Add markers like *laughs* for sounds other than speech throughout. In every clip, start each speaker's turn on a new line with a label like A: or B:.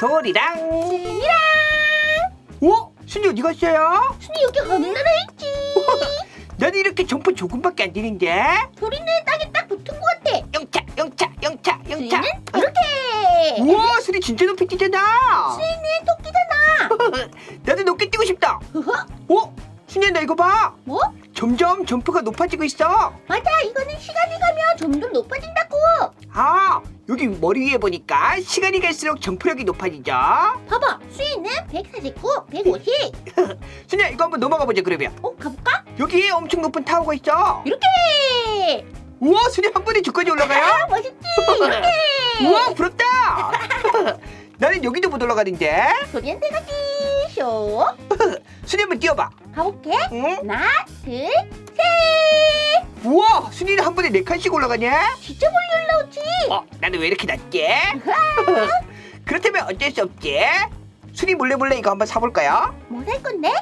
A: 돌이랑
B: 순이랑.
A: 어? 순이 어디 갔어요?
B: 순이 여기 하늘나라 있지. *laughs*
A: 나는 이렇게 점프 조금밖에 안 되는데
B: 소리는 땅에 딱 붙은 것 같아.
A: 영차 영차 영차 영차.
B: 순이는 이렇게.
A: 우와 순이 진짜 높이 뛰잖아.
B: 순이는 토끼잖아. *laughs*
A: 나도 높게 뛰고 싶다.
B: 허허.
A: 어? 순이야 나 이거 봐.
B: 뭐?
A: 점점 점프가 높아지고 있어.
B: 맞아 이거는 시간이 가면 점점 높아진다고.
A: 아 여기 머리 위에 보니까 시간이 갈수록 점프력이 높아지죠?
B: 봐봐 수위는 149, 150 *laughs*
A: 순이야 이거 한번 넘어가 보자 그러면.
B: 어 가볼까?
A: 여기에 엄청 높은 타워가 있어
B: 이렇게!
A: 우와 순이 한 번에 저까지 올라가요?
B: 아 *laughs* 멋있지? 이렇게! *laughs*
A: 우와 부럽다! 나는 여기도 못 올라가는데.
B: 소리한테 가기 쇼
A: 순이 한번 뛰어봐
B: 가볼게
A: 응?
B: 하나 둘 셋
A: 우와 순이는 한 번에 네 칸씩 올라가냐?
B: 진짜 멀리 올라오지
A: 어 나는 왜 이렇게 낮지? *laughs* 그렇다면 어쩔 수 없지 순이 몰래 몰래 이거 한번 사볼까요?
B: 뭐 살 건데?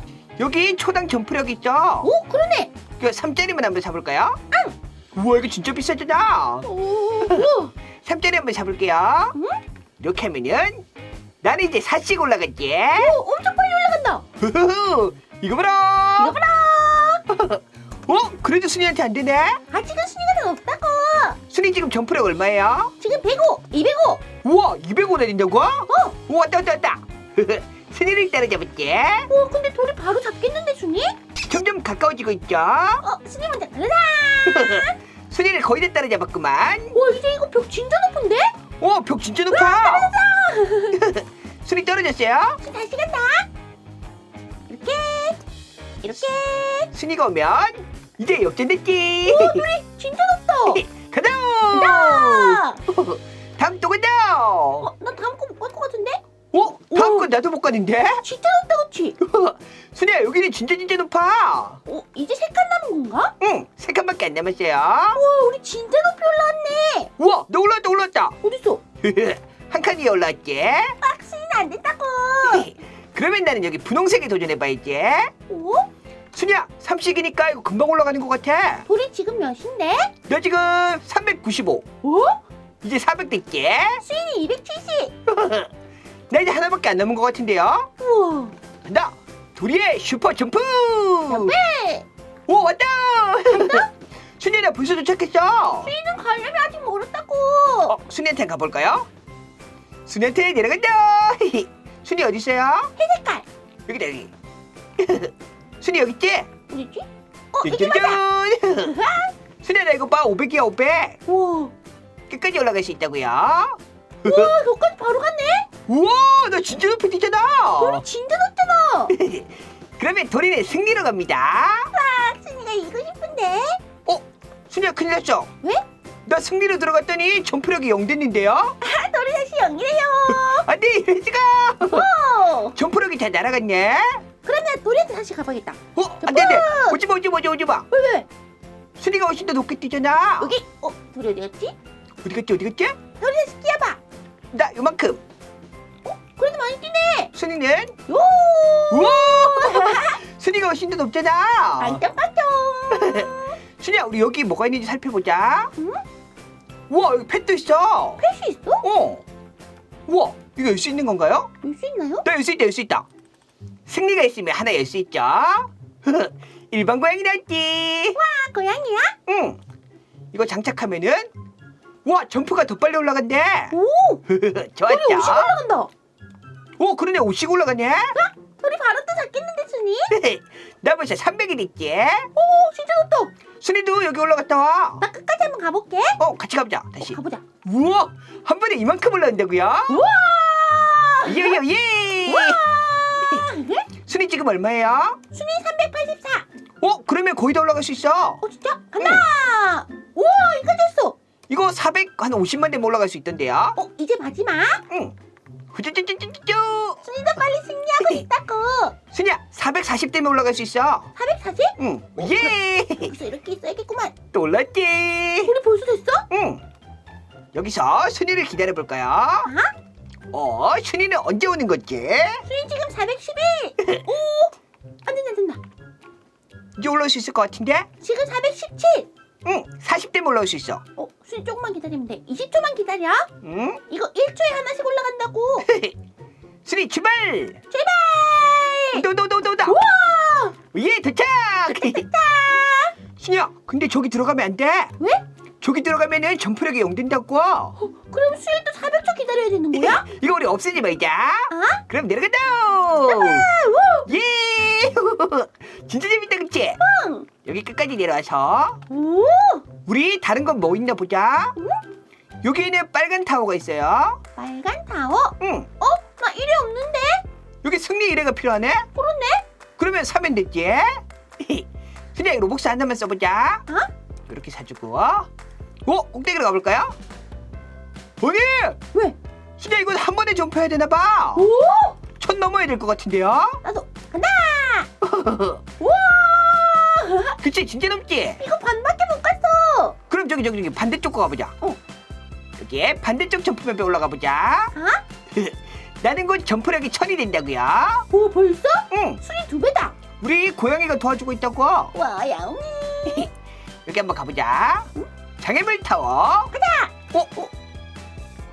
A: 여기 초당 점프력 있죠?
B: 오 그러네
A: 그 3짜리만 한번 사볼까요? 우와 이거 진짜 비싸잖아
B: 오, 오.
A: 3짜리 *laughs* 한번 사볼게요
B: 응?
A: 이렇게 하면은 나는 이제 4씩 올라갔지
B: 오 엄청 빨리 다
A: 후후, *laughs* 이거 봐라.
B: 이거 봐라. *laughs*
A: 어? 그래도 순이한테 안 되네?
B: 아직은 순위가 더 없다고.
A: 순이 지금 점프력 얼마예요?
B: 지금 105, 205
A: 우와 200원 내린다고?
B: 어.
A: 우와 왔다 왔다 왔다. *laughs* 순이를 따라잡을게
B: 오 근데 돌이 바로 잡겠는데 순위?
A: 점점 가까워지고 있죠?
B: 어 순위 먼저 가르라
A: 순이를 거의 다 따라잡았구만.
B: 와 이제 이거 벽 진짜 높은데?
A: 오벽 진짜 높아. 순이 떨어졌어요?
B: 순 다시 간다 이렇게
A: 순이가 오면 이제 역전 됐지
B: 오 돌이 진짜 높다
A: 가자
B: 나! *laughs*
A: 다음 또 간다
B: 어, 나 다음 거 못 갈 것 같은데?
A: 어? 다음
B: 오.
A: 건 나도 못 가는데?
B: 진짜 높다 그치? *laughs*
A: 순이야 여기는 진짜 진짜 높아
B: 어 이제 세 칸 남은 건가?
A: 응, 세 칸밖에 안 남았어요.
B: 와 우리 진짜 높이 올라왔네
A: 우와, 너 올라왔다, 올라왔다.
B: 어딨어? *laughs*
A: 한칸 위에 올라왔지?
B: 아 순위는 안 된다고
A: 그러면 나는 여기 분홍색에 도전해봐야지.
B: 오?
A: 순이야, 삼식이니까 이거 금방 올라가는 것 같아.
B: 돌이 지금 몇인데?
A: 너 지금 395.
B: 오?
A: 이제 400 됐지?
B: 수인이 270 *laughs*
A: 나 이제 하나밖에 안 남은 것 같은데요?
B: 우와
A: 간다! 도리의 슈퍼 점프!
B: 네
A: 오, 왔다! 순이야, *laughs* 나 벌써 도착했어.
B: 수인은 가려면 아직 멀었다고
A: 어, 순이한테 가볼까요? 순이한테 내려간다! *laughs* 순이 어디 있어요?
B: 색깔
A: 여기다 여기 순이 여기 있지?
B: 어디지? 어 여기 맞아.
A: 순이야 나 이거 봐. 500이야 500
B: 우와
A: 끝까지 올라갈 수 있다고요?
B: 우와 여기까지 바로 갔네?
A: 우와 나 진짜 높이 뛰잖아.
B: 돌이 진짜 높잖아. *laughs*
A: 그러면 도리는 승리로 갑니다.
B: 아 수인이가 이거 싶은데.
A: 순이야 큰일 났어
B: 왜?
A: 나 승리로 들어갔더니 점프력이 0 됐는데요?
B: 아 돌이 다시 영이래요. *laughs*
A: 안돼 이러지가.
B: 어.
A: 점프력이 다 날아갔네
B: 그러면 돌이한테 다시 가봐야겠다
A: 어 안 돼 안 돼 오지 마 오지 마 오지 마 오지 마
B: 왜 왜?
A: 순이가 훨씬 더 높게 뛰잖아
B: 여기 어 돌이 어디 갔지?
A: 어디 갔지 어디 갔지?
B: 돌이 다시 뛰어봐
A: 나 요만큼
B: 그래도 많이 뛰네
A: 순이는
B: 요
A: 우와! *laughs* 순이가 훨씬 더 높잖아.
B: 반짝반짝 *laughs*
A: 순이야, 우리 여기 뭐가 있는지 살펴보자.
B: 응?
A: 우와, 여기 펜도 있어.
B: 할 수 있어?
A: 어. 우와, 이거 열 수 있는 건가요?
B: 열 수 있나요?
A: 나열수 있다, 열 수 있다. 승리가 있으면 하나 열 수 있죠. *laughs* 일반 고양이 났지.
B: 아 고양이야?
A: 응. 이거 장착하면은 우와, 점프가 더 빨리 올라간대.
B: 오 돌이 *laughs* 50
A: 좋았죠?
B: 올라간다
A: 오, 그러네, 50 올라가네.
B: 돌이 바로 또 잡겠는데 순이? *laughs*
A: 나 벌써 300이 됐지.
B: 오 진짜 높다
A: 순이도 여기 올라갔다 와.
B: 나 끝까지 한번 가볼게
A: 어, 같이 가보자. 다시.
B: 가보자
A: 우와 한 번에 이만큼 올라온다고요?
B: 우와
A: 예예 예.
B: 우와
A: 순위 지금 얼마예요?
B: 순위 384
A: 어 그러면 거의 다 올라갈 수 있어.
B: 어 진짜? 간다 우와 이까지 했어
A: 이거 400 한 50만 되면 올라갈 수 있던데요?
B: 어 이제 마지막
A: 응. 후쭈쭈쭈쭈쭈.
B: 순위도 빨리 승리하고 있다고
A: 순이야 440 되면 올라갈 수 있어.
B: 440?
A: 응. 예.
B: 여기서 이렇게 있어야겠구만
A: 또 올랐지.
B: 우리 벌써 됐어?
A: 응. 여기서 순이를 기다려 볼까요? 어 순이는 언제 오는 거지?
B: 순위 지금 411 *laughs* 오! 안 된다 안 된다
A: 이제 올라올 수 있을 것 같은데?
B: 지금 417
A: 응. 40대면 올라올 수 있어.
B: 어 순위 조금만 기다리면 돼 20초만 기다려
A: 응.
B: 이거 1초에 하나씩 올라간다고 *laughs*
A: 순이 출발
B: 출발!
A: 온다
B: 우와!
A: 예 도착 순이야 *laughs* 근데 저기 들어가면 안 돼
B: 왜?
A: 저기 들어가면은 점프력이 0 된다고
B: 어, 그럼 수일도 400초 기다려야 되는 거야? *laughs*
A: 이거 우리 없애지 말자
B: 아?
A: 그럼 내려간다
B: 우!
A: 예 *laughs* 진짜 재밌다 그치
B: 응.
A: 여기 끝까지 내려와서
B: 오!
A: 우리 다른 건 뭐 있나 보자 여기에는 빨간 타워가 있어요
B: 빨간 타워?
A: 응
B: 어? 나 일이 없는데?
A: 여기 승리 의뢰가 필요하네
B: 그렇네?
A: 그러면 사면 되지 순이야 로복스 하나만 써보자
B: 어?
A: 이렇게 사주고 오 꼭대기로 가볼까요? 아니
B: 왜?
A: 순이야 이건 한 번에 점프해야 되나 봐
B: 오!
A: 천 넘어야 될 것 같은데요
B: 나도 간다! *laughs* 우와!
A: 그치 진짜 넘지
B: 이거 반밖에 못 갔어!
A: 그럼 저기 저기 저기 반대쪽 거 가보자
B: 어.
A: 여기 반대쪽 점프맵에 올라가 보자
B: 아? *laughs*
A: 나는 곧 점프력이 천이 된다고요
B: 오 벌써?
A: 응
B: 수리 두 배다!
A: 우리 고양이가 도와주고 있다고
B: 와 야옹이! *laughs*
A: 여기 한번 가보자 장애물 타워
B: 가자!
A: 어? 어?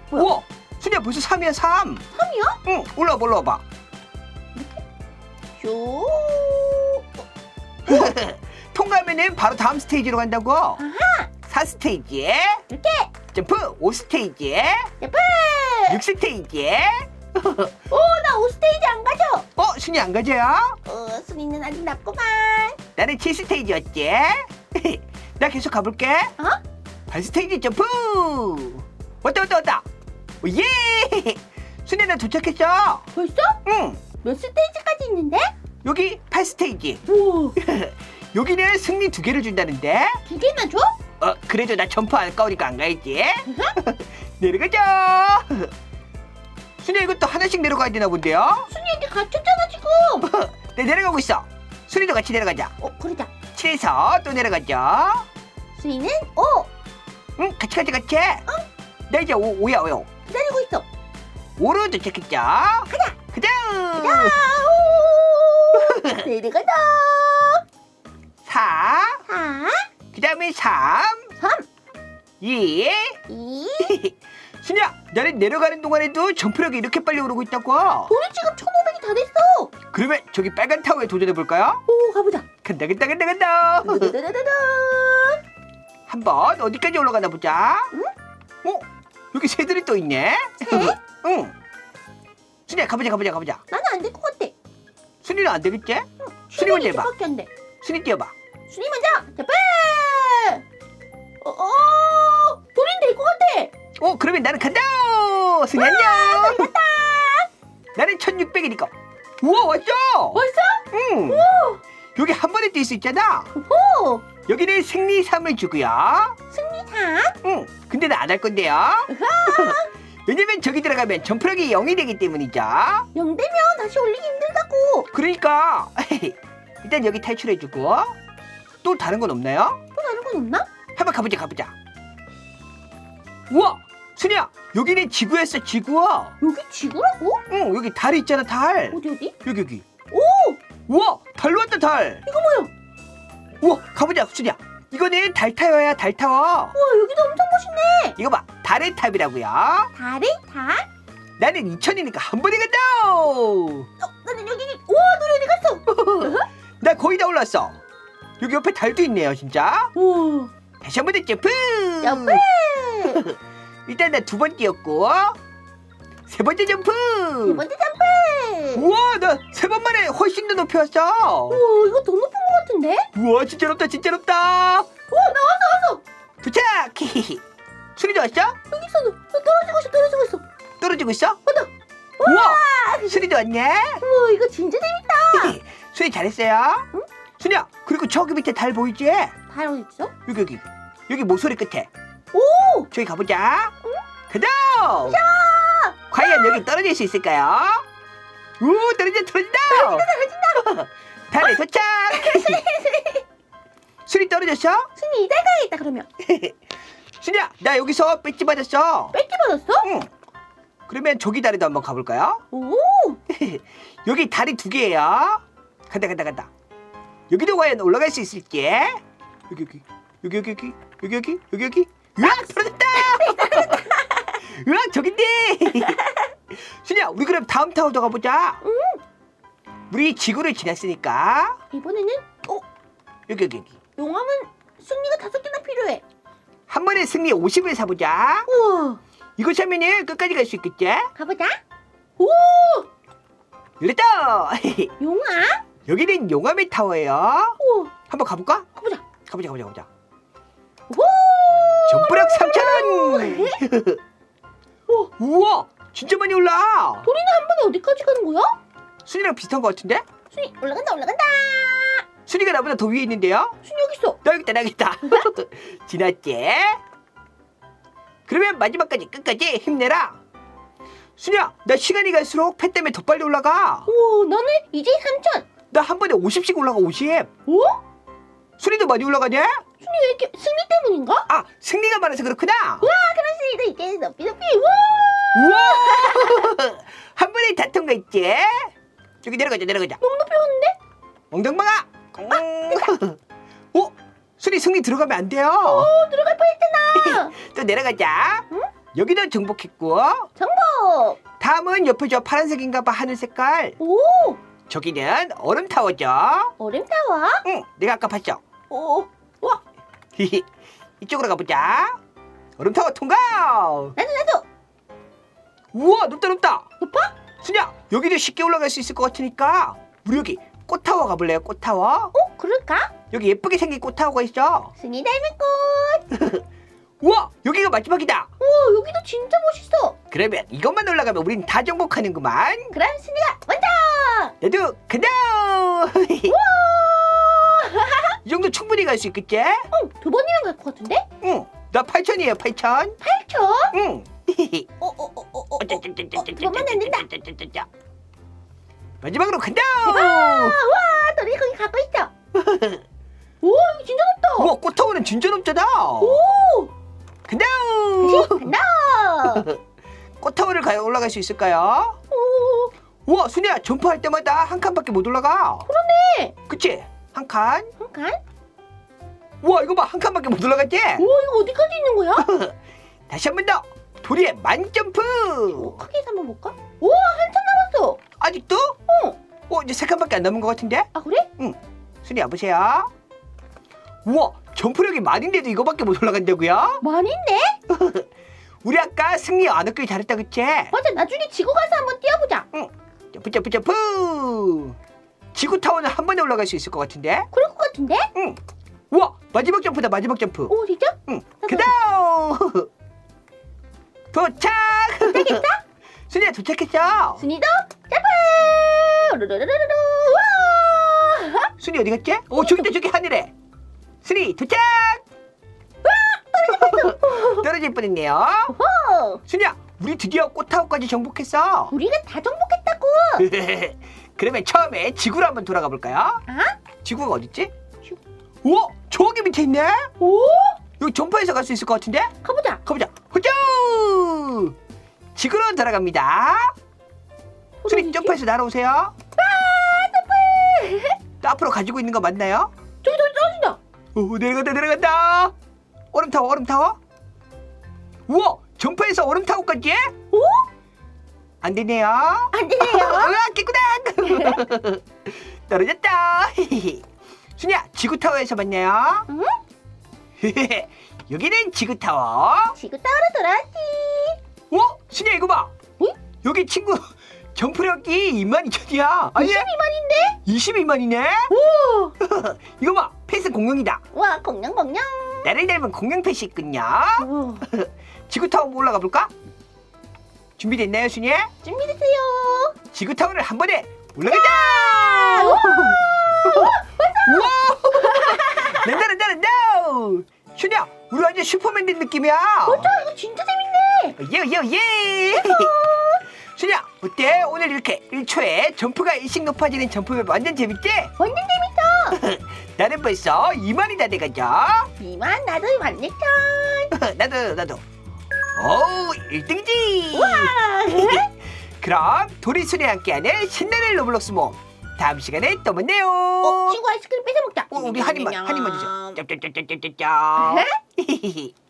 B: 뭐야?
A: 우와 순이야 벌써 3이야 3
B: 3이야?
A: 응 올라와봐 올라와봐
B: 쇼! *laughs*
A: 통과하면은 바로 다음 스테이지로 간다고
B: 아하!
A: 4 스테이지
B: 이렇게!
A: 점프 5 스테이지
B: 예쁘!
A: 6 스테이지
B: 오, 나 5스테이지 안 가져!
A: 어 순이 안 가져요?
B: 어, 순이는 아직 낮구만.
A: 나는 7 스테이지였지 *laughs* 나 계속 가볼게
B: 어?
A: 8스테이지 점프! 왔다 왔다 왔다! 오, 예! *laughs* 순이 나 도착했어!
B: 벌써?
A: 응!
B: 몇 스테이지까지 있는데?
A: 여기 8스테이지.
B: 오, *laughs*
A: 여기는 승리 두 개를 준다는데?
B: 두 개나 줘?
A: 어 그래도 나 점프 안 까우니까 안 가야지. *laughs* 내려가자! 순이 이것도 하나씩 내려가야 되나 본데요?
B: 순이한테 갇혔잖아, 지금.
A: 네 내려가고 있어. 순이도 같이 내려가자.
B: 어, 그러자.
A: 7에서 또 내려가자
B: 순이는 오,
A: 응 같이 같이 같이 나 이제 오, 오야 오야
B: 기다리고 있어.
A: 5로 도착했죠 가자 가자
B: 야, 오! *laughs* 내려가자.
A: 4
B: 4,
A: 그 다음에 3
B: 3,
A: 2
B: 2.
A: 순이야 나는 내려가는 동안에도 점프력이 이렇게 빨리 오르고 있다고
B: 우리 지금 1,500이 다 됐어.
A: 그러면 저기 빨간 타워에 도전해볼까요?
B: 오, 가보자.
A: 간다 간다 간다 간다
B: 다다다다다. *laughs*
A: 한번 어디까지 올라가나 보자
B: 응?
A: 어? 여기 새들이 또 있네
B: 새? *laughs*
A: 응 순이야 가보자 가보자 가보자
B: 나는 안 될 것 같아.
A: 순이는 안 되겠지? 순이
B: 순이
A: 먼저 해봐
B: 밖에 안 돼.
A: 순이 뛰어봐
B: 순이 먼저. 자, 빨. 어, 어, 돌인 될것 같아.
A: 어 그러면 나는 간다 순이 안녕 나는 1600이니까 우와 왔죠?
B: 벌써?
A: 응 여기 한 번에 뛸 수 있잖아
B: 오,
A: 여기는 승리 3을 주고요
B: 승리 4.
A: 응 근데 나 안 할 건데요 *laughs* 왜냐면 저기 들어가면 점프력이 0이 되기 때문이죠
B: 0 되면 다시 올리기 힘들다고.
A: 그러니까 *laughs* 일단 여기 탈출해주고 또 다른 건 없나요?
B: 또 다른 건 없나?
A: 한번 가보자 가보자 우와 순이야 여기는 지구였어 지구
B: 여기 지구라고?
A: 응 여기 달 있잖아 달
B: 어디 어디?
A: 여기 여기
B: 오,
A: 우와 달로 왔다 달
B: 이거 뭐야?
A: 우와 가보자 순이야 이거는 달 타워야 달 타워
B: 우와, 여기도 엄청 멋있네.
A: 이거 봐 달의 탑이라고요
B: 달에 달?
A: 나는 2000이니까 한 번에 간다
B: 어, 나는 여기. 우와, 너네 어디 갔어? *laughs*
A: 나 거의 다 올랐어 여기 옆에 달도 있네요 진짜
B: 오,
A: 다시 한 번 더 점프
B: 점프. *laughs*
A: 일단 나 두번 뛰었고 세 번째 점프
B: 두 번째 점프.
A: 우와 나 세 번 만에 훨씬 더 높이 왔어
B: 우와, 이거 더 높은 것 같은데?
A: 우와 진짜 높다 진짜 높다
B: 우와, 나왔어, 왔어.
A: 도착 *laughs* 순이도 왔어?
B: 여기 있어, 너, 너 떨어지고 있어, 떨어지고 있어.
A: 떨어지고 있어?
B: 맞다.
A: 우와 순이도 왔네
B: 우와, 이거 진짜 재밌다. *laughs*
A: 순이 잘했어요
B: 응?
A: 순이야 그리고 저기 밑에 달 보이지?
B: 달 어디 있어?
A: 여기 여기 여기 모서리 끝에
B: 오,
A: 저기 가보자 가자 과연 여기 떨어질 수 있을까요? 우 떨어진다 떨어진다 떨어진다 *laughs* 달에 도착! *laughs* 순이 떨어졌어?
B: 순이 이달 가야겠다 그러면. *laughs*
A: 순이야 나 여기서 배지 받았어.
B: 뺏기 받았어?
A: 응. 그러면 저기 다리도 한번 가볼까요?
B: 오, *laughs*
A: 여기 다리 두 개예요. 간다 간다 간다. 여기도 과연 올라갈 수 있을지 여기 여기. 여기 여기 여기. 여기 여기. 여기 여기. 으악! 떨어졌다! 으악! 저긴데! 순이야 우리 그럼 다음 타워도 가보자 우리 지구를 지났으니까.
B: 이번에는 어?
A: 여기 여기 여기.
B: 용암은 승리가 다섯 개나 필요해.
A: 한 번에 승리 50을 사보자.
B: 우와.
A: 이거 사면은 끝까지 갈 수 있겠지?
B: 가보자. 오!
A: 열렸다! *laughs*
B: 용암?
A: 여기는 용암의 타워예요.
B: 오.
A: 한번 가볼까?
B: 가보자.
A: 가보자 가보자 가보자.
B: 오!
A: 점프력 3000
B: 오! *laughs*
A: 우와! 진짜 많이 올라!
B: 도리는 한 번에 어디까지 가는 거야?
A: 순이랑 비슷한 것 같은데?
B: 순이 올라간다 올라간다.
A: 순이가 나보다 더 위에 있는데요?
B: 순이 여기 있어.
A: 나 여기 있다 나 여기 있다 *laughs* 지났지? 그러면 마지막까지 끝까지 힘내라 순이야 나 시간이 갈수록 패 때문에 더 빨리 올라가
B: 오 나는 이제 3천.
A: 나 한 번에 50씩 올라가 50
B: 오
A: 순이도 많이 올라가냐?
B: 순이 왜 이렇게 승리 때문인가?
A: 아 승리가 많아서 그렇구나
B: 와 있어 이제 높이 높이 와
A: 우와 *laughs* 한 번에 다 통과했지? 저기 내려가자 내려가자
B: 너무 높이 오는데?
A: 엉덩방아 음. *laughs* 어? 순이 승리 들어가면 안 돼요
B: 오 들어갈 뻔했잖아. *laughs*
A: 또 내려가자
B: 응?
A: 여기도 정복했고
B: 정복.
A: 다음은 옆에 저 파란색인가 봐 하늘 색깔
B: 오
A: 저기는 얼음 타워죠
B: 얼음 타워.
A: 응 내가 아까 봤죠
B: 오 와,
A: 이쪽으로 가보자 얼음 타워 통과
B: 나도 나도.
A: 우와 높다 높다
B: 높아?
A: 순이야 여기도 쉽게 올라갈 수 있을 것 같으니까 우리 여기 꽃타워 가볼래요 꽃타워
B: 어, 그럴까?
A: 여기 예쁘게 생긴 꽃타워가 있어
B: 승희 닮은 꽃. *laughs*
A: 우와 여기가 마지막이다
B: 오, 여기도 진짜 멋있어.
A: 그러면 이것만 올라가면 우린 다 정복하는구만
B: 그럼 승희가 먼저.
A: 나도 간다 *laughs* 이 정도 충분히 갈 수 있겠지?
B: 어, 두 번이면 갈 것 같은데?
A: 응나 8천이에요 8천
B: 8초.
A: 응
B: 어, 어, 어, 어, 어, 어, 어, 그러면 안 된다.
A: 마지막으로 간다
B: 아, 와, 너네 거기 가고 있어. *laughs* 오, 여기 진짜 높다.
A: 우와 꽃타워는 진짜 높잖아
B: 오,
A: 간다
B: 간다. *laughs*
A: 꽃타워를 가 올라갈 수 있을까요?
B: 오,
A: 우와 순이야 점프할 때마다 한 칸밖에 못 올라가
B: 그러네.
A: 그치? 한 칸?
B: 한 칸?
A: 우와 이거 봐 한 칸밖에 못 올라갔지?
B: 오, 이거 어디까지 있는 거야? *laughs*
A: 다시 한 번 더 도리의 만점프
B: 오, 크게 해서 한번 볼까? 오, 한참 남았어.
A: 아직도?
B: 어.
A: 어 이제 세 칸밖에 안 남은 것 같은데?
B: 아, 그래?
A: 순이 와보세요 우와 점프력이 만인데도 이거밖에 못 올라간다고요?
B: 많이인데? *laughs*
A: 우리 아까 승리 안 얻길 잘했다 그치?
B: 맞아, 나중에 지구 가서 한번 뛰어보자.
A: 점프 점프 점프 지구타워는 한 번에 올라갈 수 있을 것 같은데?
B: 그럴 것 같은데?
A: 우와 마지막 점프다 마지막 점프
B: 오, 진짜?
A: 응 그다음 *laughs* 도착
B: 도착했어? *laughs*
A: 순이야 도착했어
B: 순이도 점프! 루루루루루 와!
A: 순이 어디 갔지? 오 저기 있다 저기 하늘에 순이 도착 *laughs* 떨어질 뻔했네요
B: 오!
A: 순이야 우리 드디어 꽃타워까지 정복했어
B: 우리가 다 정복했다고! *laughs*
A: 그러면 처음에 지구로 한번 돌아가 볼까요?
B: 아?
A: 지구가 어딨지? 우와 저기 밑에 있네
B: 오!
A: 여기 점프해서 갈 수 있을 것 같은데?
B: 가보자.
A: 가보자 지구로 돌아갑니다 순이
B: 어디지?
A: 점프해서 날아오세요
B: 아,
A: 또 앞으로 가지고 있는 거 맞나요?
B: 저기 저기 떨어진다.
A: 오 내려간다 내려간다 얼음 타워 얼음 타워 우와 점프해서 얼음 타워까지
B: 오?
A: 안 되네요
B: 안 되네요. *laughs*
A: 으아 깨꾸당 *laughs* 떨어졌다 *laughs* 순이야 지구 타워에서 만나요
B: 응? *laughs*
A: 여기는 지구 타워
B: 지구 따라 돌아왔지.
A: 어 순이야 이거 봐
B: 응?
A: 여기 친구 *laughs* 점프력이 22,000이야 아니
B: 22만인데?
A: 22만이네
B: 오! *laughs*
A: 이거 봐 패스 공룡이다
B: 와, 공룡 공룡.
A: 나를 닮은 공룡 패스 있군요
B: 오,
A: 지구 타워 한번 올라가 볼까? 준비됐나요, 순이?
B: 준비됐어요.
A: 지구 타워를 한 번에 올라가자!
B: 오!
A: 우와! 난다 난다 난다! 순이야, 우리 완전 슈퍼맨 된 느낌이야.
B: 맞아, 이거 진짜 재밌네.
A: 예, 예, 예! 순이야, *laughs* 어때? 오늘 이렇게 1초에 점프가 일씩 높아지는 점프맵 완전 재밌지?
B: 완전 재밌어. *laughs*
A: 나는 벌써 2만이 다 돼가죠?
B: 이만 나도 만렙천. *laughs*
A: 나도, 나도. 오, 1등이지!
B: 와!
A: 그럼 도리 순이와 함께하는 신나는 로블록스 모험 다음 시간에 또 만나요.
B: 어, 친구 아이스크림 뺏어 먹자.
A: 어, 우리 한 입만 한 입만 주세요. 짭짭짭짭짭짭. *laughs*